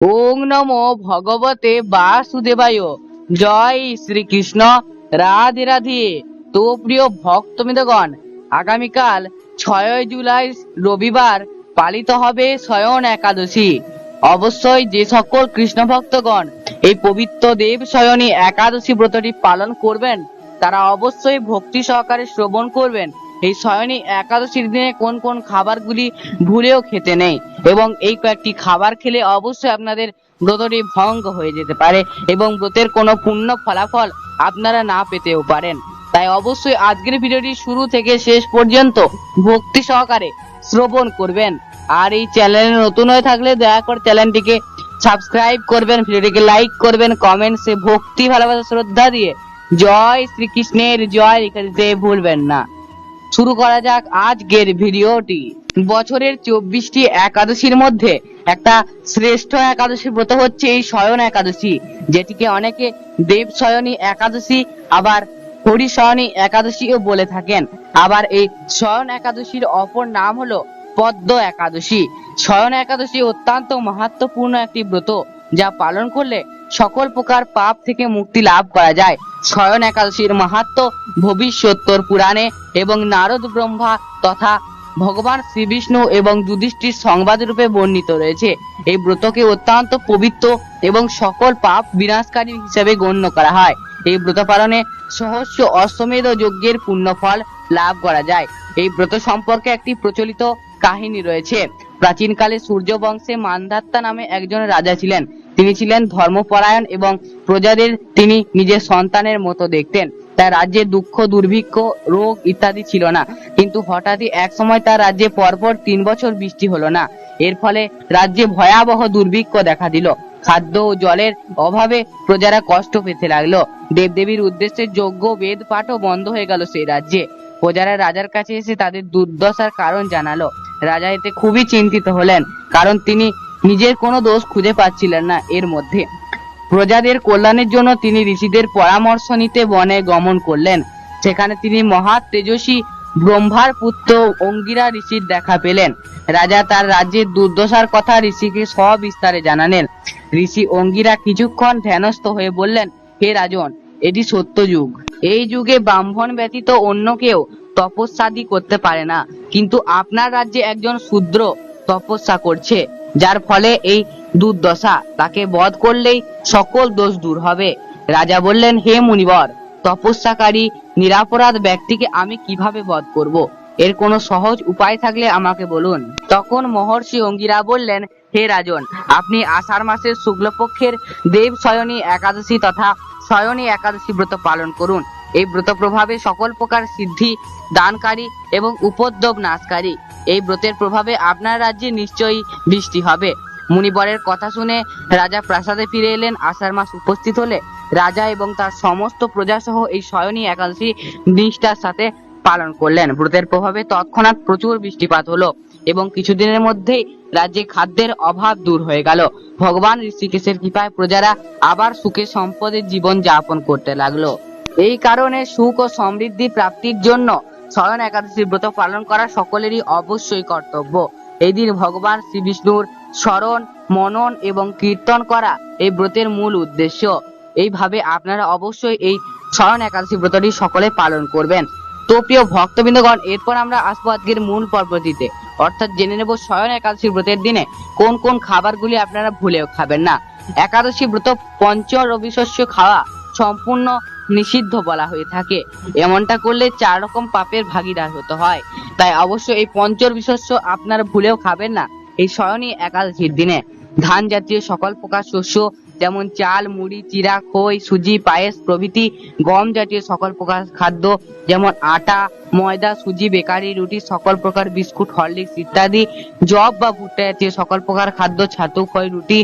ওং নমো ভগবতে বাসুদেবায়। জয় শ্রীকৃষ্ণ। রাধে রাধে। তো প্রিয় ভক্তমিদগণ আগামীকাল ছয়ই জুলাই রবিবার পালিত হবে স্বয়ন একাদশী। অবশ্যই যে সকল কৃষ্ণ ভক্তগণ এই পবিত্র দেব স্বয়নী একাদশী ব্রতটি পালন করবেন, তারা অবশ্যই ভক্তি সহকারে শ্রবণ করবেন। এই স্বয়নী একাদশীর দিনে কোন কোন খাবারগুলি ভুলেও খেতে নেই এবং এই কয়েকটি খাবার খেলে অবশ্যই আপনাদের ব্রতটি ভঙ্গ হয়ে যেতে পারে এবং ব্রতের কোনো পূর্ণ ফলাফল আপনারা না পেতেও পারেন। তাই অবশ্যই আজকের ভিডিওটি শুরু থেকে শেষ পর্যন্ত ভক্তি সহকারে শ্রবণ করবেন। আর এই চ্যানেলে নতুন হয়ে থাকলে দয়া করে চ্যানেলটিকে সাবস্ক্রাইব করবেন, ভিডিওটিকে লাইক করবেন, কমেন্টসে ভক্তি, ভালোবাসা, শ্রদ্ধা দিয়ে জয় শ্রীকৃষ্ণের জয় লিখে দিতে ভুলবেন না। শুরু করা যাক আজকের ভিডিওটি। বছরের চব্বিশটি একাদশীর মধ্যে একটা শ্রেষ্ঠ একাদশী ব্রত হচ্ছে এই শয়ন একাদশী, যেটিকে অনেকে দেব শয়নী একাদশী, আবার হরিশয়নী একাদশীও বলে থাকেন। আবার এই শয়ন একাদশীর অপর নাম হলো পদ্ম একাদশী। শয়ন একাদশী অত্যন্ত মাহাত্মপূর্ণ একটি ব্রত, যা পালন করলে সকল প্রকার পাপ থেকে মুক্তি লাভ করা যায়। শয়ন একাদশীর মাহাত্ম ভবিষ্যত্তর পুরাণে এবং নারদ ব্রহ্মা তথা ভগবান শ্রী বিষ্ণু এবং যুধিষ্ঠির সংবাদ রূপে বর্ণিত রয়েছে। এই ব্রতকে অত্যন্ত পবিত্র এবং সকল পাপ বিনাশকারী হিসেবে গণ্য করা হয়। এই ব্রত পালনে সহস্র অশ্বমেধ যজ্ঞের পুণ্যফল লাভ করা যায়। এই ব্রত সম্পর্কে একটি প্রচলিত কাহিনী রয়েছে। প্রাচীনকালে সূর্য বংশে মান্ধাত্তা নামে একজন রাজা ছিলেন। তিনি ছিলেন ধর্মপরায়ণ এবং প্রজাদের তিনি নিজের সন্তানের মতো দেখতেন। তার রাজ্যে দুঃখ, দুর্ভিক্ষ, রোগ ইত্যাদি ছিল না। কিন্তু হঠাৎই এক সময় তার রাজ্যে পরপর তিন বছর বৃষ্টি হলো না। এর ফলে রাজ্যে ভয়াবহ দুর্ভিক্ষ দেখা দিল। খাদ্য ও জলের অভাবে প্রজারা কষ্ট পেতে লাগল। দেবদেবীর উদ্দেশ্যে যজ্ঞ, বেদ, পাঠও বন্ধ হয়ে গেল সেই রাজ্যে। প্রজারা রাজার কাছে এসে তাদের দুর্দশার কারণ জানালো। রাজা এতে খুবই চিন্তিত হলেন, কারণ তিনি নিজের কোনো দোষ খুঁজে পাচ্ছিলেন না এর মধ্যে। প্রজাদের কল্যাণের জন্য তিনি ঋষিদের পরামর্শ নিতে বনে গমন করলেন। সেখানে তিনি মহা তেজস্বী ব্রহ্মার পুত্র অঙ্গিরা ঋষির দেখা পেলেন। রাজা তার রাজ্যের দুর্দশার কথা ঋষিকে সবিস্তারে জানালেন। ঋষি অঙ্গিরা কিছুক্ষণ ধ্যানস্থ হয়ে বললেন, হে রাজন, এটি সত্য যুগ এই যুগে ব্রাহ্মণ ব্যতীত অন্য কেউ তপস্যাদি করতে পারে না। কিন্তু আপনার রাজ্যে একজন শূদ্র তপস্যা করছে, যার ফলে এই দুর্দশা। তাকে বধ করলেই সকল দোষ দূর হবে। রাজা বললেন, হে মুনিবর, তপস্যাকারী, নিরাপরাধ ব্যক্তিকে আমি কীভাবে বধ করব? এর কোনো সহজ উপায় থাকলে আমাকে বলুন। তখন মহর্ষি অঙ্গিরা বললেন, হে রাজন, আপনি আষাঢ় মাসের শুক্লপক্ষের দেব শয়নী একাদশী তথা শয়নী একাদশী ব্রত পালন করুন। এই ব্রত প্রভাবে সকল প্রকার সিদ্ধি দানকারী এবং উপদ্রব নাশকারী। এই ব্রতের প্রভাবে আপনার রাজ্যে নিশ্চয়ই বৃষ্টি হবে। মুনিবরের কথা শুনে রাজা প্রাসাদে ফিরে এলেন, আষাঢ় মাস উপস্থিত হলে। রাজা এবং তার সমস্ত প্রজা সহ এই শয়নী একাদশী নিষ্ঠার সাথে পালন করলেন। ব্রতের প্রভাবে তৎক্ষণাৎ প্রচুর বৃষ্টিপাত হলো এবং কিছুদিনের মধ্যেই রাজ্যে খাদ্যের অভাব দূর হয়ে গেল। ভগবান ঋষিকেশের কৃপায় প্রজারা আবার সুখে সম্পদের জীবন যাপন করতে লাগল। এই কারণে সুখ ও সমৃদ্ধি প্রাপ্তির জন্য শয়ন একাদশী ব্রত পালন করা সকলেরই অবশ্যই কর্তব্য। এই দিন ভগবান শ্রী বিষ্ণুর স্মরণ, মনন এবং কীর্তন করা এই ব্রতের মূল উদ্দেশ্য। এইভাবে আপনারা অবশ্যই এই শয়ন একাদশী ব্রতটি সকলে পালন করবেন। তো প্রিয় ভক্তবৃন্দগণ, এরপর আমরা আসব আজকের মূল পর্বটিতে। অর্থাৎ জেনে নেব শয়ন একাদশী ব্রতের দিনে কোন কোন খাবারগুলি আপনারা ভুলেও খাবেন না। একাদশী ব্রত পঞ্চ রবি শস্য খাওয়া সম্পূর্ণ নিষিদ্ধ বলা হয়ে থাকে। এমনটা করলে চার রকম পাপের ভাগিদার হতে হয়। তাই অবশ্য এই পঞ্চর বিশস্য আপনারা ভুলেও খাবেন না। এই শয়নী একাদশীর দিনে। ধান জাতীয় সকল প্রকার শস্য, যেমন চাল, মুড়ি, চিরা, খই, সুজি, পায়েস, প্রভৃতি, গম জাতীয় সকল প্রকার খাদ্য, যেমন আটা, ময়দা, সুজি, বেকারি, রুটি, সকল প্রকার বিস্কুট, হরলিক্স ইত্যাদি জব বা ভুট্টা জাতীয় সকল প্রকার খাদ্য, ছাতু, খই, রুটি,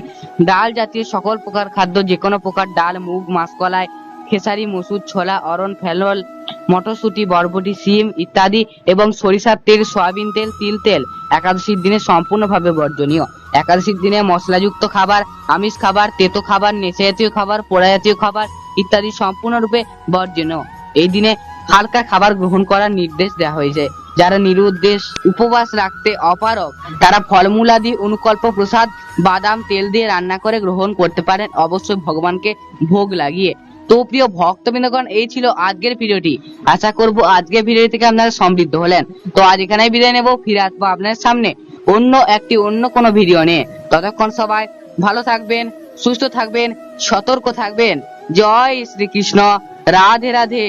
ডাল জাতীয় সকল প্রকার খাদ্য যে কোনো প্রকার ডাল, মুগ, মাসকলাই খেসারি, মসুর, ছোলা, অরণ ফেলল মটরশুঁটি, বরবটি, সিম ইত্যাদি এবং সরিষার তেল, সয়াবিন তেল, তিল তেল। একাদশীর দিনে সম্পূর্ণভাবে বর্জনীয়। একাদশীর দিনে মশলাযুক্ত খাবার, আমিষ খাবার, তেতো খাবার নেশা জাতীয় খাবার পোড়া জাতীয় খাবার ইত্যাদি সম্পূর্ণরূপে বর্জনীয়। এই দিনে হালকা খাবার গ্রহণ করার নির্দেশ দেওয়া হয়েছে। যারা নিরুদ্দেশ, উপবাস রাখতে অপারক তারা ফলমূল আদি, অনুকল্প প্রসাদ, বাদাম, তেল দিয়ে রান্না করে গ্রহণ করতে পারেন। অবশ্যই ভগবানকে ভোগ লাগিয়ে। তো প্রিয় ভক্তবৃন্দগণ, এই ছিল আজকের ভিডিওটি। আশা করব আজকের ভিডিও থেকে আপনারা সমৃদ্ধ হলেন। তো আজ এখানেই বিদায় নেব, ফিরে আসব আপনার সামনে অন্য একটি, অন্য কোনো ভিডিও নিয়ে। ততক্ষণ সবাই ভালো থাকবেন, সুস্থ থাকবেন, সতর্ক থাকবেন। জয় শ্রীকৃষ্ণ, রাধে রাধে।